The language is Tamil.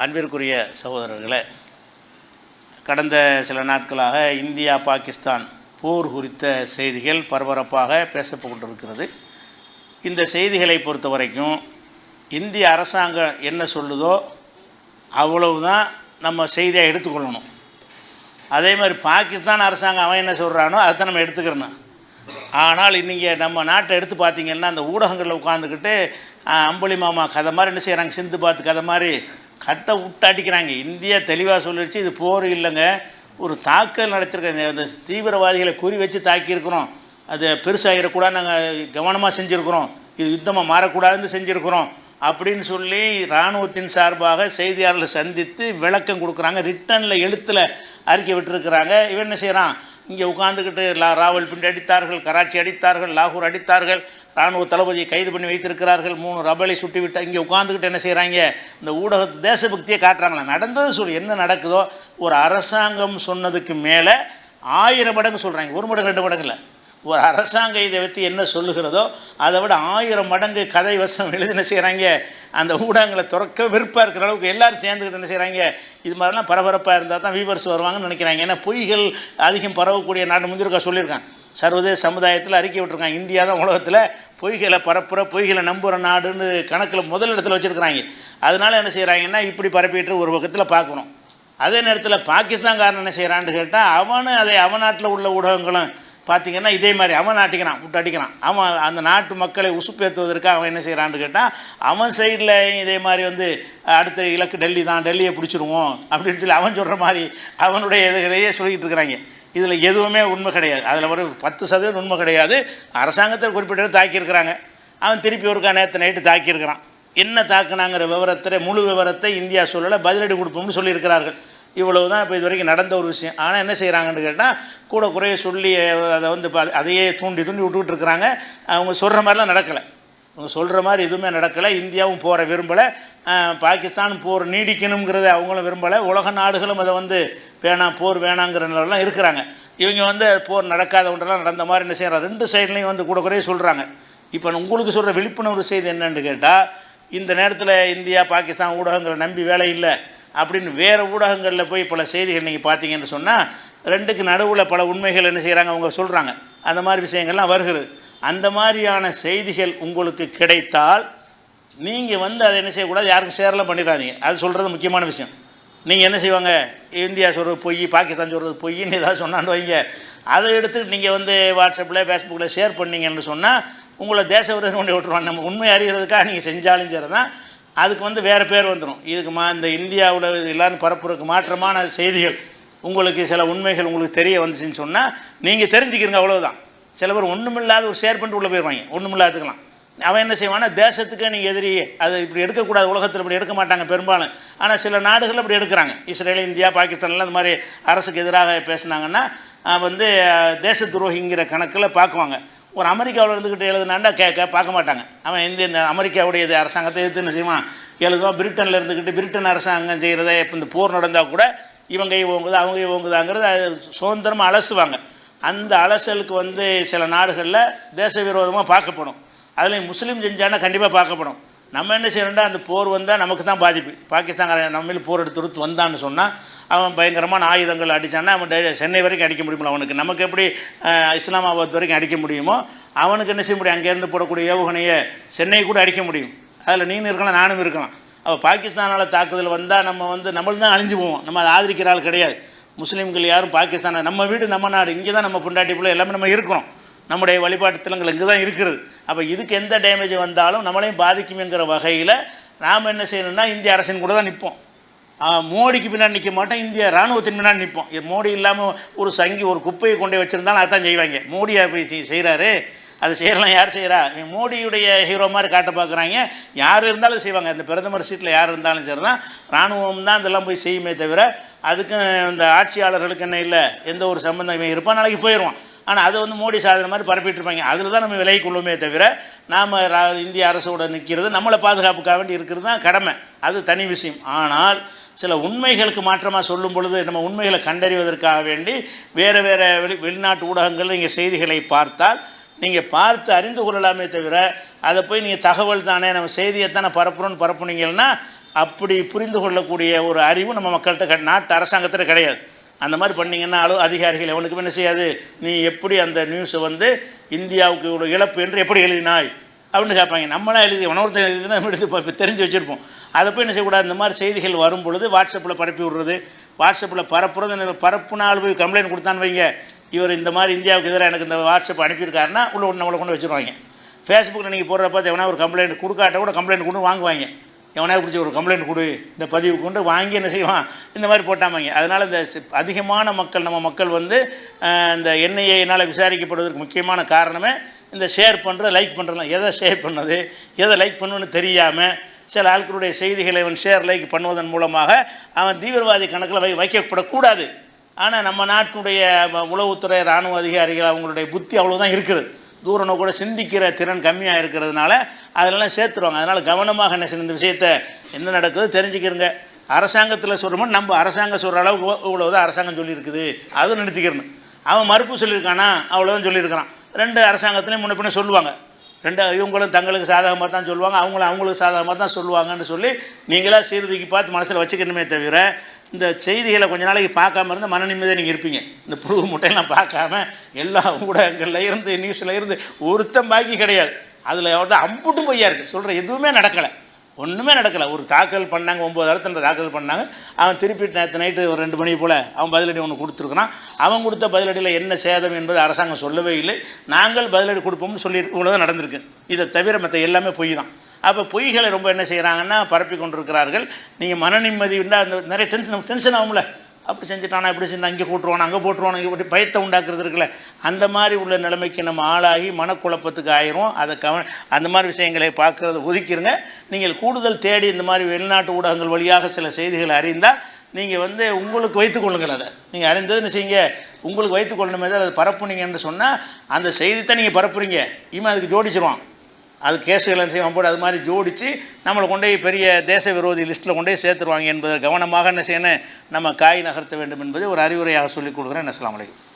அன்பிற்குரிய சகோதரர்களே கடந்த சில நாட்களாக இந்தியா பாகிஸ்தான் போர் குறித்த செய்திகள் பரபரப்பாக பேசப்பட்டிருக்கிறது. இந்த செய்திகளை பொறுத்த வரைக்கும் இந்திய அரசாங்கம் என்ன சொல்லுதோ அவ்வளவுதான் நம்ம செய்தியாக எடுத்துக்கொள்ளணும். அதே மாதிரி பாகிஸ்தான் அரசாங்கம் அவன் என்ன சொல்கிறானோ அதை தான் நம்ம எடுத்துக்கிறணும் ஆனால் இன்றைக்கி நம்ம நாட்டை எடுத்து பார்த்தீங்கன்னா அந்த ஊடகங்களில் உட்காந்துக்கிட்டு அம்புலி மாமா கதை மாதிரி என்ன செய்கிறாங்க சிந்து பாத்து கதை மாதிரி கத்தை விட்டு அடிக்கிறாங்க இந்தியா தெளிவாக சொல்லிடுச்சு இது போர் இல்லைங்க. ஒரு தாக்கல் நடத்திருக்காங்க. அந்த தீவிரவாதிகளை குறி வச்சு தாக்கியிருக்கிறோம். அது பெருசாகிடக்கூடாது நாங்கள் கவனமாக செஞ்சுருக்கிறோம். இது யுத்தமாக மாறக்கூடாதுன்னு செஞ்சுருக்கிறோம். அப்படின்னு சொல்லி இராணுவத்தின் சார்பாக செய்தியாளர்களை சந்தித்து விளக்கம் கொடுக்குறாங்க. ரிட்டனில் எழுத்தில் அறிக்கை விட்டுருக்குறாங்க. இவன் என்ன செய்கிறான் இங்கே உட்காந்துக்கிட்டு லா ராவல்பிண்டி அடித்தார்கள் கராச்சி அடித்தார்கள் லாகூர் அடித்தார்கள். இராணுவ தளபதியை கைது பண்ணி வைத்திருக்கிறார்கள். மூணு ரபலை சுட்டி விட்டு இங்கே உட்காந்துக்கிட்டு என்ன செய்கிறாங்க இந்த ஊடகத்து தேசபக்தியை காட்டுறாங்களா? நடந்தது சொல்லி. என்ன நடக்குதோ? ஒரு அரசாங்கம் சொன்னதுக்கு மேலே ஆயிரம் மடங்கு சொல்கிறாங்க ஒரு மடங்கு ரெண்டு மடங்கு இல்லை ஒரு அரசாங்கம் இதை பற்றி என்ன சொல்லுகிறதோ அதை விட ஆயிரம் மடங்கு கதை வசம் எழுதின என்ன செய்கிறாங்க அந்த ஊடகங்களை திறக்க வெறுப்பாக இருக்கிற அளவுக்கு எல்லோரும் சேர்ந்துக்கிட்டு என்ன செய்கிறாங்க இது மாதிரிலாம் பரபரப்பாக இருந்தால் தான் வீவர்ஸ் வருவாங்கன்னு நினைக்கிறாங்க. ஏன்னா பொய்கள் அதிகம் பரவக்கூடிய நாடு முந்திருக்கா சொல்லியிருக்காங்க. சர்வதேச சமுதாயத்தில் அறிக்கை விட்டுருக்காங்க. இந்தியா தான் உலகத்தில் பொய்களை பரப்புற பொய்களை நம்புகிற நாடுன்னு கணக்கில் முதல் இடத்துல வச்சுருக்கிறாங்க. அதனால என்ன செய்கிறாங்கன்னா இப்படி பரப்பிட்டு ஒரு பக்கத்தில் பார்க்கணும் அதே நேரத்தில் பாகிஸ்தான்காரன் என்ன செய்கிறான்னு கேட்டால் அவனு அதை அவன் நாட்டில் உள்ள ஊடகங்களும் பார்த்திங்கன்னா இதே மாதிரி அவன் அடிக்கிறான் விட்டு அடிக்கிறான் அவன் அந்த நாட்டு மக்களை உசுப்பேற்றுவதற்கு அவன் என்ன செய்கிறான்னு கேட்டால் அவன் சைடில் இதே மாதிரி வந்து அடுத்த இலக்கு டெல்லி தான் டெல்லியை பிடிச்சிருவோம் அப்படின்னு சொல்லி அவன் சொல்கிற மாதிரி அவனுடைய இதுகளையே சொல்லிக்கிட்டு இருக்கிறாங்க. இதில் எதுவுமே உண்மை கிடையாது. அதில் ஒரு பத்து சதவீதம் உண்மை கிடையாது. அரசாங்கத்தில் குறிப்பிட்ட தாக்கியிருக்கிறாங்க. அவன் திருப்பி ஒருக்கா நேற்று நைட்டு தாக்கியிருக்கிறான். என்ன தாக்குனாங்கிற விவரத்தை முழு விவரத்தை இந்தியா சூழலை பதிலடி கொடுப்போம்னு சொல்லியிருக்கிறார்கள். இவ்வளவு தான் இப்போ இது வரைக்கும் நடந்த ஒரு விஷயம். ஆனால் என்ன செய்கிறாங்கன்னு கேட்டால் கூட குறைய சொல்லி அதை வந்து இப்போ அதையே தூண்டி தூண்டி விட்டுக்கிட்டு இருக்கிறாங்க. அவங்க சொல்கிற மாதிரிலாம் நடக்கலை. அவங்க சொல்கிற மாதிரி எதுவுமே நடக்கலை. இந்தியாவும் போகிற விரும்பலை. பாகிஸ்தான் போர் நீடிக்கணுங்கிறத அவங்களும் விரும்பலை. உலக நாடுகளும் அதை வந்து வேணாம் போர் வேணாங்கிற நிலவெல்லாம் இருக்கிறாங்க. இவங்க வந்து போர் நடக்காத ஒன்றெல்லாம் நடந்த மாதிரி என்ன செய்கிறாங்க ரெண்டு சைட்லேயும் வந்து கூட குறைய சொல்கிறாங்க இப்போ உங்களுக்கு சொல்கிற விழிப்புணர்வு செய்தி என்னென்னு கேட்டால் இந்த நேரத்தில் இந்தியா பாகிஸ்தான் ஊடகங்களை நம்பி வேலை இல்லை அப்படின்னு வேறு ஊடகங்களில் போய் பல செய்திகள் நீங்கள் பார்த்தீங்கன்னு சொன்னால் ரெண்டுக்கு நடுவில் பல உண்மைகள் என்ன செய்கிறாங்க அவங்க சொல்கிறாங்க அந்த மாதிரி விஷயங்கள்லாம் வருகிறது. அந்த மாதிரியான செய்திகள் உங்களுக்கு கிடைத்தால் நீங்கள் வந்து அதை என்ன செய்யக்கூடாது? யாருக்கும் சேரலாம் பண்ணிடாதீங்க. அது சொல்கிறது முக்கியமான விஷயம். நீங்கள் என்ன செய்வாங்க? இந்தியா சொல்கிறது பொய் பாகிஸ்தான் சொல்கிறது பொய்ன்னு ஏதாவது சொன்னான்னு வைங்க. அதை எடுத்து நீங்கள் வந்து வாட்ஸ்அப்பில் ஃபேஸ்புக்கில் ஷேர் பண்ணீங்கன்னு சொன்னால் உங்களை தேச விரதம் கொண்டு விட்டுருவாங்க. நம்ம உண்மை அறிகிறதுக்காக நீங்கள் செஞ்சாலும் சரி தான் அதுக்கு வந்து வேறு பேர் வந்துடும் இதுக்கு மா இந்த இந்தியாவில் எல்லாரும் பரப்புறதுக்கு மாற்றமான செய்திகள் உங்களுக்கு சில உண்மைகள் உங்களுக்கு தெரிய வந்துச்சுன்னு சொன்னால் நீங்கள் தெரிஞ்சுக்கிறீங்க அவ்வளோதான் சில பேர் ஒன்றுமில்லாத ஒரு ஷேர் பண்ணிட்டு உள்ளே போயிடுவாங்க ஒன்றுமில்லாதுக்கலாம் அவன் என்ன செய்வான்னா தேசத்துக்கே நீ எதிரி அது இப்படி எடுக்கக்கூடாது உலகத்தில் இப்படி எடுக்க மாட்டாங்க பெரும்பாலும். ஆனால் சில நாடுகள் அப்படி எடுக்கிறாங்க. இஸ்ரேல் இந்தியா பாகிஸ்தான்லாம் இந்த மாதிரி அரசுக்கு எதிராக பேசுனாங்கன்னா வந்து தேச துரோகிங்கிற கணக்கில் பார்க்குவாங்க. ஒரு அமெரிக்காவில் இருந்துக்கிட்டு எழுதுனாண்டா கேட்க பார்க்க மாட்டாங்க. அவன் எந்த இந்த அமெரிக்காவுடைய இது அரசாங்கத்தை எதிர்த்து என்ன செய்வான்? எழுதுவான் பிரிட்டனில் இருந்துக்கிட்டு பிரிட்டன் அரசாங்கம் செய்கிறத இப்போ இந்த போர் நடந்தால் கூட இவங்க இவங்குது அவங்க இவங்குதாங்கிறத சுதந்திரமாக அலசுவாங்க. அந்த அலசலுக்கு வந்து சில நாடுகளில் தேச விரோதமாக பார்க்கப்படும். அதில் முஸ்லீம் செஞ்சானா கண்டிப்பாக பார்க்கப்படும். நம்ம என்ன செய்யணும்டா அந்த போர் வந்தால் நமக்கு தான் பாதிப்பு. பாகிஸ்தான் நம்ம மேலே போர் எடுத்து எடுத்து வந்தான்னு சொன்னால் அவன் பயங்கரமான ஆயுதங்கள் அடித்தான்னா அவன் சென்னை வரைக்கும் அடிக்க முடியுமில்ல அவனுக்கு. நமக்கு எப்படி இஸ்லாமாபாத் வரைக்கும் அடிக்க முடியுமோ அவனுக்கு என்ன செய்ய முடியும்? அங்கேருந்து போடக்கூடிய ஏவுகணையை சென்னை கூட அடிக்க முடியும். அதில் நீனும் இருக்கலாம் நானும் இருக்கலாம். அப்போ பாகிஸ்தானால் தாக்குதல் வந்தால் நம்ம வந்து நம்மளும் தான் அழிஞ்சு போவோம். நம்ம அதை ஆதரிக்கிற ஆள் கிடையாது. முஸ்லீம்கள் யாரும் பாகிஸ்தானை நம்ம வீடு நம்ம நாடு இங்கே தான் நம்ம பொண்டாட்டி பிள்ளை எல்லாமே நம்ம இருக்கிறோம். நம்முடைய வழிபாட்டு தலங்கள் இங்கே தான் இருக்கிறது. அப்போ இதுக்கு எந்த டேமேஜ் வந்தாலும் நம்மளையும் பாதிக்குமேங்கிற வகையில் நாம் என்ன செய்யணும்னா இந்திய அரசின் கூட தான் நிற்போம் மோடிக்கு பின்னாடி நிற்க மாட்டோம் இந்திய ராணுவத்தின் பின்னாடி நிற்போம் மோடி இல்லாமல் ஒரு சங்கி ஒரு குப்பையை கொண்டு வச்சுருந்தாலும் அதான் செய்வாங்க. மோடியா போய் செய்கிறாரு அது செய்யலாம் யார் செய்கிறா மோடியுடைய ஹீரோ மாதிரி காட்ட பார்க்குறாங்க யார் இருந்தாலும் செய்வாங்க. இந்த பிரதமர் சீட்டில் யார் இருந்தாலும் சரி தான் இராணுவம் தான் இதெல்லாம் போய் செய்யுமே தவிர அதுக்கும் இந்த ஆட்சியாளர்களுக்கு என்ன இல்லை? எந்த ஒரு சம்பந்தம் இருப்பான் நாளைக்கு போயிடுவான் ஆனால் அதை வந்து மோடி சாதனை மாதிரி பரப்பிட்டு இருப்பாங்க. அதில் தான் நம்ம விலகி கொள்ளுமே தவிர நாம் இந்திய அரசோட நிற்கிறது நம்மளை பாதுகாப்புக்காக வேண்டி இருக்கிறது தான் கடமை. அது தனி விஷயம். ஆனால் சில உண்மைகளுக்கு மாற்றமாக சொல்லும் பொழுது நம்ம உண்மைகளை கண்டறிவதற்காக வேண்டி வேறு வேறு வெளி வெளிநாட்டு ஊடகங்கள் நீங்கள் செய்திகளை பார்த்தால் நீங்கள் பார்த்து அறிந்து கொள்ளலாமே தவிர அதை போய் நீங்கள் தகவல் தானே நம்ம செய்தியை தானே பரப்புகிறோன்னு பரப்புனீங்கன்னா அப்படி புரிந்து கொள்ளக்கூடிய ஒரு அறிவு நம்ம மக்கள்கிட்ட நாட்டு அரசாங்கத்தில் கிடையாது. அந்த மாதிரி பண்ணீங்கன்னா அளவு அதிகாரிகள் எவனுக்கும் என்ன செய்யாது? நீ எப்படி அந்த நியூஸை வந்து இந்தியாவுக்கு இவ்வளோ இழப்பு என்று எப்படி எழுதினாய்? அப்படின்னு கேட்பாங்க. நம்மளாம் எழுதி உணவர்த்தன் எழுதினா நம்ம எடுத்து இப்போ தெரிஞ்சு வச்சுருப்போம். அதை போய் என்ன செய்யக்கூடாது? இந்த மாதிரி செய்திகள் வரும் பொழுது வாட்ஸ்அப்பில் பரப்பி விடுறது. வாட்ஸ்அப்பில் பரப்புறது இந்த பரப்புனால் போய் கம்ப்ளைண்ட் கொடுத்தான்னு வைங்க. இவர் இந்த மாதிரி இந்தியாவுக்கு எதிராக எனக்கு இந்த வாட்ஸ்அப் அனுப்பியிருக்காருன்னா உள்ள ஒன்று நம்மளை கொண்டு வச்சுருவாங்க. ஃபேஸ்புக்கில் நீங்கள் போடுறப்ப எவனா ஒரு கம்ப்ளைண்ட் கொடுக்காட்ட கூட கம்ப்ளைண்ட் கொண்டு வாங்குவாங்க. எவனே பிடிச்சி ஒரு கம்ப்ளைண்ட் கொடு இந்த பதிவு கொண்டு வாங்கி என்ன செய்வான்? இந்த மாதிரி போட்டாமாங்க. அதனால் இந்த அதிகமான மக்கள் நம்ம மக்கள் வந்து இந்த என்ஐஏனால் விசாரிக்கப்படுவதற்கு முக்கியமான காரணமே இந்த ஷேர் பண்ணுறது லைக் பண்ணுறலாம் எதை ஷேர் பண்ணது எதை லைக் பண்ணுன்னு தெரியாமல் சில ஆட்களுடைய செய்திகளை அவன் ஷேர் லைக் பண்ணுவதன் மூலமாக அவன் தீவிரவாதி கணக்கில் வை வைக்கப்படக்கூடாது. ஆனால் நம்ம நாட்டுடைய உளவுத்துறை இராணுவ அதிகாரிகள் அவங்களுடைய புத்தி அவ்வளோதான் இருக்குது. தூரனை கூட சிந்திக்கிற திறன் கம்மியாக இருக்கிறதுனால அதெல்லாம் சேர்த்துருவாங்க. அதனால் கவனமாக என்ன செய்யணும்? இந்த விஷயத்தை என்ன நடக்குது தெரிஞ்சுக்கிறங்க அரசாங்கத்தில் சொல்கிறோமோ நம்ம அரசாங்கம் சொல்கிற அளவுக்கு இவ்வளோதான் அரசாங்கம் சொல்லியிருக்குது. அதுவும் நிறுத்திக்கிறணும் அவன் மறுப்பு சொல்லியிருக்கானா? அவ்வளோதான் சொல்லியிருக்கிறான். ரெண்டு அரசாங்கத்துலேயும் முன்ன பின்ன சொல்லுவாங்க. ரெண்டு இவங்களும் தங்களுக்கு சாதகமாக தான் சொல்லுவாங்க. அவங்களும் அவங்களுக்கு சாதகமாக தான் சொல்லுவாங்கன்னு சொல்லி நீங்களாக சீர்தூக்கி பார்த்து மனசில் வச்சுக்கணுமே தவிர இந்த செய்திகளை கொஞ்ச நாளைக்கு பார்க்காம இருந்தால் மன நிம்மதியாக நீங்கள் இருப்பீங்க. இந்த புழு முட்டையெல்லாம் பார்க்காம எல்லா ஊடகங்களில் இருந்து நியூஸில் இருந்து ஒருத்தம் பாக்கி கிடையாது. அதில் வந்து அம்புட்டும் பொய்யா இருக்குது சொல்கிற எதுவுமே நடக்கலை. ஒன்றுமே நடக்கலை. ஒரு தாக்கல் பண்ணாங்க ஒம்பது இடத்துல தாக்கல் பண்ணாங்க. அவன் திருப்பி நேற்று நைட்டு ஒரு ரெண்டு மணி போல் அவன் பதிலடி ஒன்று கொடுத்துருக்குறான். அவன் கொடுத்த பதிலடியில் என்ன சேதம் என்பது அரசாங்கம் சொல்லவே இல்லை. நாங்கள் பதிலடி கொடுப்போம்னு சொல்லி இவ்வளோதான் நடந்திருக்கு. இதை தவிர மற்ற எல்லாமே பொய் தான் அப்போ பொய்களை ரொம்ப என்ன செய்கிறாங்கன்னா பரப்பி கொண்டிருக்கிறார்கள். நீங்கள் மன நிம்மதி இருந்தால் அந்த நிறைய டென்ஷன் டென்ஷன் ஆகும்ல. அப்படி செஞ்சுட்டானா இப்படி செஞ்சு அங்கே போட்டுருவானா அங்கே போட்டுருவானா இப்படி பயத்தை உண்டாக்குறது இருக்குல்ல. அந்த மாதிரி உள்ள நிலைமைக்கு நம்ம ஆளாகி மனக்குழப்பத்துக்கு ஆயிரும். அதை கவ அந்த மாதிரி விஷயங்களை பார்க்குறத ஒதுக்கிருங்க. நீங்கள் கூடுதல் தேடி இந்த மாதிரி வெளிநாட்டு ஊடகங்கள் வழியாக சில செய்திகளை அறிந்தால் நீங்கள் வந்து உங்களுக்கு வைத்துக்கொள்ளுங்கள் அதை. நீங்கள் அறிந்ததுன்னு செய்யுங்க? உங்களுக்கு வைத்துக்கொள்ளணுமே தான் அதை பரப்புனீங்கன்னு சொன்னால் அந்த செய்தித்தை நீங்கள் பரப்புறீங்க. இவன் அதுக்கு ஜோடிச்சிருவான். அது கேஸுகள் என்ன செய்வான் போட்டு அது மாதிரி ஜோடித்து நம்மளை கொண்டு போய் பெரிய தேச விரோதி லிஸ்ட்டில் கொண்டு போய் சேர்த்துருவாங்க என்பதை கவனமாக என்ன செய்யணும்? நம்ம காய் நகர்த்த வேண்டும் என்பதை ஒரு அறிவுரையாக சொல்லிக் கொடுக்குறேன். என்ன அலைக்கும்.